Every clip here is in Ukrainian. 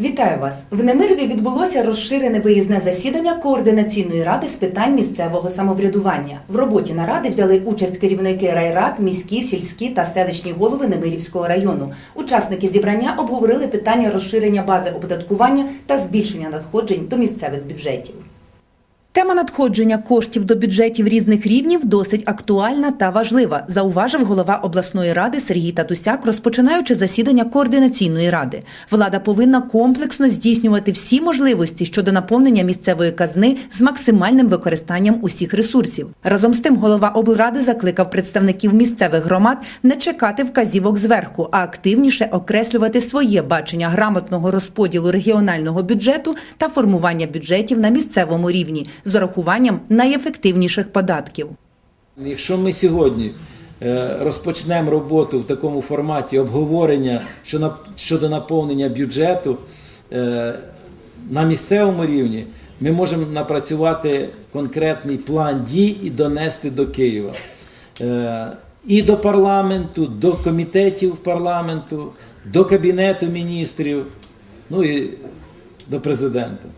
Вітаю вас! В Немирові відбулося розширене виїзне засідання координаційної ради з питань місцевого самоврядування. В роботі наради взяли участь керівники райрад, міські, сільські та селищні голови Немирівського району. Учасники зібрання обговорили питання розширення бази оподаткування та збільшення надходжень до місцевих бюджетів. Тема надходження коштів до бюджетів різних рівнів досить актуальна та важлива, зауважив голова обласної ради Сергій Татусяк, розпочинаючи засідання координаційної ради. Влада повинна комплексно здійснювати всі можливості щодо наповнення місцевої казни з максимальним використанням усіх ресурсів. Разом з тим, голова облради закликав представників місцевих громад не чекати вказівок зверху, а активніше окреслювати своє бачення грамотного розподілу регіонального бюджету та формування бюджетів на місцевому рівні з урахуванням найефективніших податків. Якщо ми сьогодні е, розпочнемо роботу в такому форматі обговорення щодо наповнення бюджету е, на місцевому рівні, ми можемо напрацювати конкретний план дій і донести до Києва. Е, І до парламенту, до комітетів парламенту, до Кабінету міністрів, ну і до президента.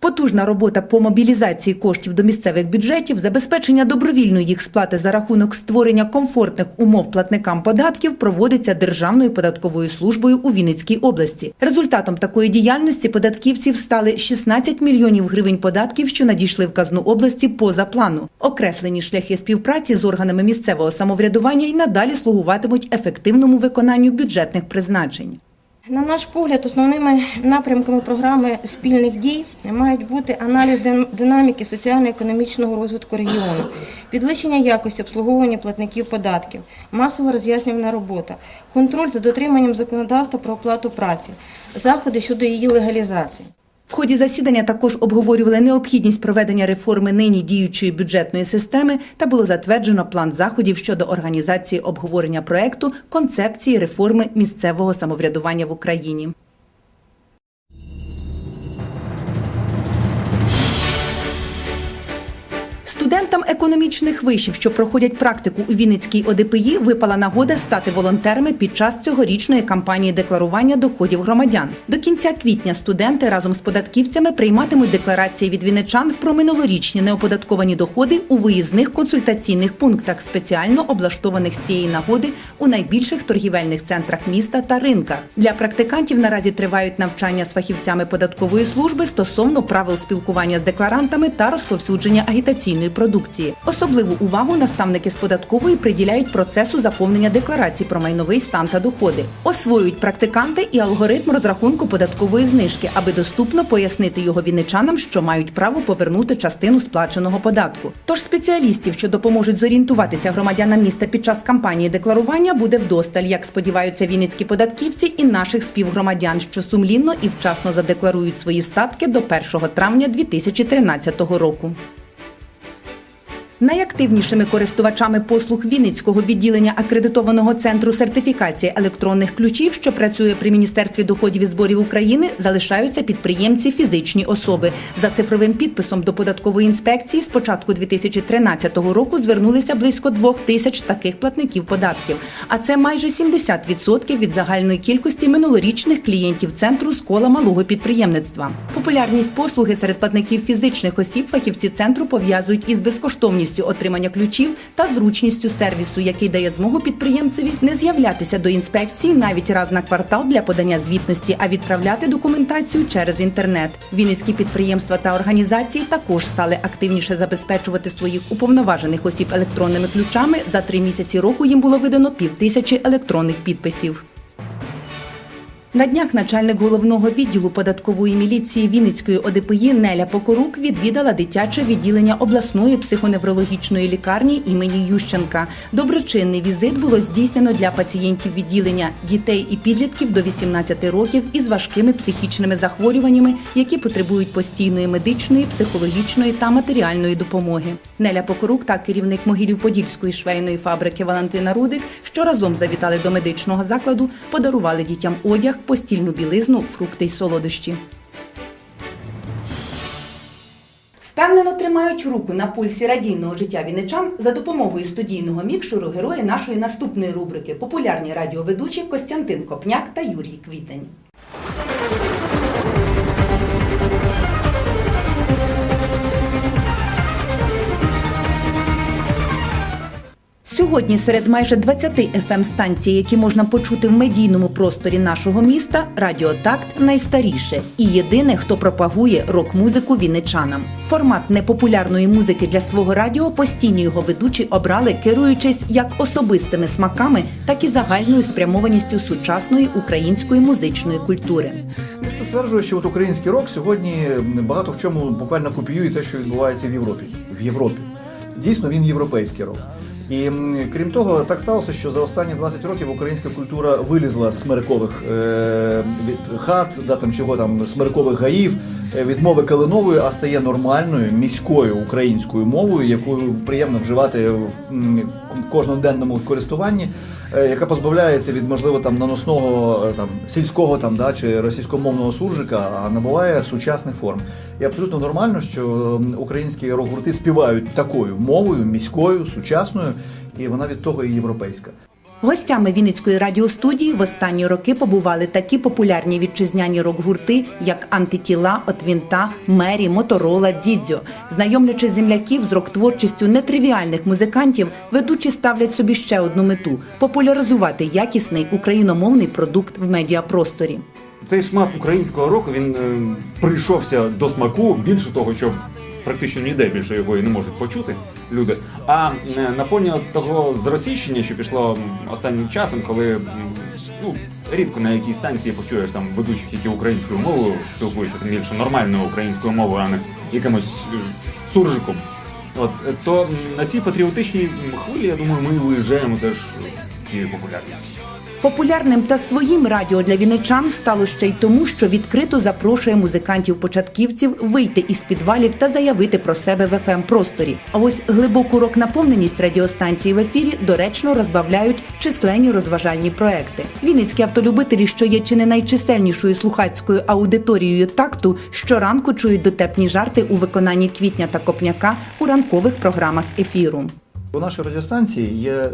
Потужна робота по мобілізації коштів до місцевих бюджетів, забезпечення добровільної їх сплати за рахунок створення комфортних умов платникам податків проводиться Державною податковою службою у Вінницькій області. Результатом такої діяльності податківців стали 16 мільйонів гривень податків, що надійшли в казну області поза плану. Окреслені шляхи співпраці з органами місцевого самоврядування й надалі слугуватимуть ефективному виконанню бюджетних призначень. На наш погляд, основними напрямками програми спільних дій мають бути аналіз динаміки соціально-економічного розвитку регіону, підвищення якості обслуговування платників податків, масово роз'яснювальна робота, контроль за дотриманням законодавства про оплату праці, заходи щодо її легалізації. В ході засідання також обговорювали необхідність проведення реформи нині діючої бюджетної системи та було затверджено план заходів щодо організації обговорення проекту концепції реформи місцевого самоврядування в Україні. Студентам економічних вишів, що проходять практику у Вінницькій ОДПІ, випала нагода стати волонтерами під час цьогорічної кампанії декларування доходів громадян. До кінця квітня студенти разом з податківцями прийматимуть декларації від вінничан про минулорічні неоподатковані доходи у виїзних консультаційних пунктах, спеціально облаштованих з цієї нагоди у найбільших торгівельних центрах міста та ринках. Для практикантів наразі тривають навчання з фахівцями податкової служби стосовно правил спілкування з декларантами та розповсюдження агітаційної продукції. Особливу увагу наставники з податкової приділяють процесу заповнення декларацій про майновий стан та доходи. Освоюють практиканти і алгоритм розрахунку податкової знижки, аби доступно пояснити його вінничанам, що мають право повернути частину сплаченого податку. Тож спеціалістів, що допоможуть зорієнтуватися громадянам міста під час кампанії декларування, буде вдосталь, як сподіваються вінницькі податківці і наших співгромадян, що сумлінно і вчасно задекларують свої статки до 1 травня 2013 року. Найактивнішими користувачами послуг Вінницького відділення акредитованого центру сертифікації електронних ключів, що працює при Міністерстві доходів і зборів України, залишаються підприємці фізичні особи. За цифровим підписом до податкової інспекції з початку 2013 року звернулися близько двох тисяч таких платників податків. А це майже 70% від загальної кількості минулорічних клієнтів центру з кола малого підприємництва. Популярність послуги серед платників фізичних осіб фахівці центру пов'язують із безкоштовністю отримання ключів та зручністю сервісу, який дає змогу підприємцеві не з'являтися до інспекції навіть раз на квартал для подання звітності, а відправляти документацію через інтернет. Вінницькі підприємства та організації також стали активніше забезпечувати своїх уповноважених осіб електронними ключами. За три місяці року їм було видано півтисячі електронних підписів. На днях начальник головного відділу податкової міліції Вінницької ОДПІ Неля Покорук відвідала дитяче відділення обласної психоневрологічної лікарні імені Ющенка. Доброчинний візит було здійснено для пацієнтів відділення дітей і підлітків до 18 років із важкими психічними захворюваннями, які потребують постійної медичної, психологічної та матеріальної допомоги. Неля Покорук та керівник Могилів-Подільської швейної фабрики Валентина Рудик, що разом завітали до медичного закладу, подарували дітям одяг, постільну білизну, фрукти й солодощі. Впевнено тримають руку на пульсі радійного життя вінничан за допомогою студійного мікшуру герої нашої наступної рубрики популярні радіоведучі Костянтин Копняк та Юрій Квітень. Сьогодні серед майже 20 fm станцій, які можна почути в медійному просторі нашого міста, Радіотакт найстаріше і єдине, хто пропагує рок-музику вінничанам. Формат непопулярної музики для свого радіо постійні його ведучі обрали, керуючись як особистими смаками, так і загальною спрямованістю сучасної української музичної культури. Дехто стверджує, що от український рок сьогодні багато в чому буквально копіює те, що відбувається в Європі. В Європі. Дійсно, він європейський рок. І крім того, так сталося, що за останні 20 років українська культура вилізла з смирикових е, від хат, да, там, чого там, смирикових гаїв, е, від мови калинової, а стає нормальною міською українською мовою, яку приємно вживати в кожноденному користуванні, яка позбавляється від можливо там наносного е, там сільського там да чи російськомовного суржика, а набуває сучасних форм. І абсолютно нормально, що українські рок-гурти співають такою мовою, міською, сучасною, і вона від того і європейська. Гостями Вінницької радіостудії в останні роки побували такі популярні вітчизняні рок-гурти, як Антитіла, Отвінта, Мері, Моторола, Дідзьо. Знайомлячи земляків з рок-творчістю нетривіальних музикантів, ведучі ставлять собі ще одну мету популяризувати якісний україномовний продукт в медіапросторі. Цей шмат українського року він е, прийшовся до смаку. Більше того, що практично ніде більше його і не можуть почути люди. А на фоні того зросійщення, що пішло останнім часом, коли ну рідко на якій станції почуєш там ведучих, які українською мовою спілкуються, тим більше нормальною українською мовою, а не якимось е, суржиком. От то на цій патріотичній хвилі, я думаю, ми виїжджаємо теж цією популярністю. Популярним та своїм радіо для вінничан стало ще й тому, що відкрито запрошує музикантів-початківців вийти із підвалів та заявити про себе в fm просторі. А ось глибоку рок-наповненість радіостанції в ефірі доречно розбавляють численні розважальні проекти. Вінницькі автолюбителі, що є чи не найчисельнішою слухацькою аудиторією такту, щоранку чують дотепні жарти у виконанні квітня та копняка у ранкових програмах ефіру. У нашій радіостанції є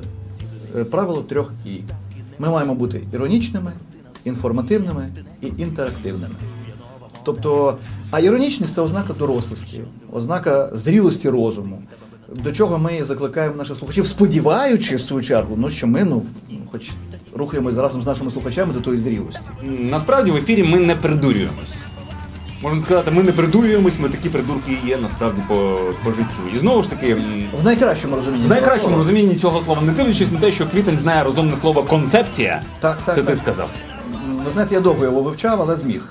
е, правило трьох і. Ми маємо бути іронічними, інформативними і інтерактивними. Тобто, а іронічність це ознака дорослості, ознака зрілості розуму. До чого ми закликаємо наших слухачів, сподіваючись в свою чергу, ну що ми ну, хоч рухаємось разом з нашими слухачами до тої зрілості. Насправді в ефірі ми не придурюємось. Можна сказати, ми не придурюємось, ми такі придурки і є насправді по, по життю. І знову ж таки, В найкращому розумінні. в найкращому цього розумінні цього слова, не дивлячись на те, що квітень знає розумне слово концепція, Так, так, це так. ти сказав. Ви знаєте, я довго його вивчав, але зміг.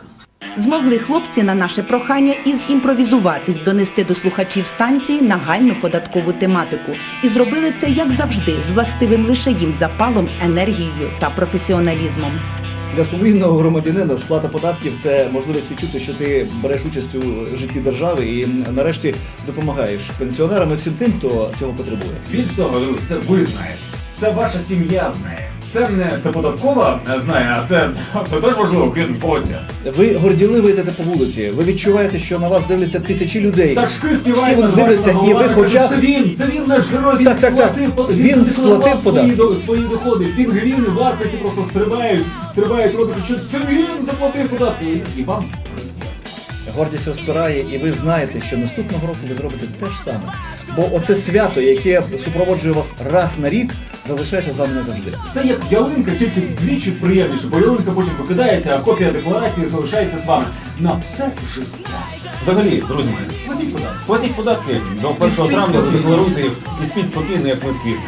Змогли хлопці на наше прохання із імпровізувати й донести до слухачів станції нагальну податкову тематику. І зробили це, як завжди, з властивим лише їм запалом, енергією та професіоналізмом. Для сумлінного громадянина сплата податків це можливість відчути, що ти береш участь у житті держави і нарешті допомагаєш пенсіонерам і всім тим, хто цього потребує. Більш того, друзі, це ви знаєте. Це ваша сім'я знає. Це не це податкова е, знає, а це, це теж важливо, квітень поця. Ви горділиво йдете по вулиці. Ви відчуваєте, що на вас дивляться тисячі людей. Пташки Всі вони дивляться, і ви хоча Це він, це наш герой, він Так, так, так. сплатив, под- Він сплатив свої, податки. до- свої доходи. Пінгвіни, вартості просто стрибають, стрибають, роблять, що це він заплатив податки. І, і вам Гордість розпирає, і ви знаєте, що наступного року ви зробите те ж саме. Бо оце свято, яке супроводжує вас раз на рік, залишається з вами назавжди. Це як ялинка, тільки вдвічі приємніше, бо ялинка потім викидається, а копія декларації залишається з вами на все життя. Взагалі, друзі мої, Платіть податки. сплатіть податки до 1 спіть травня, спокійно. задекларуйте їх і спіть спокійно, як ми в квітні.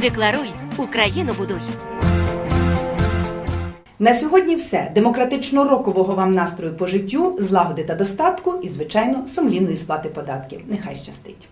Декларуй, Україну будуй. На сьогодні все. Демократично рокового вам настрою по життю, злагоди та достатку і, звичайно, сумлінної сплати податків. Нехай щастить.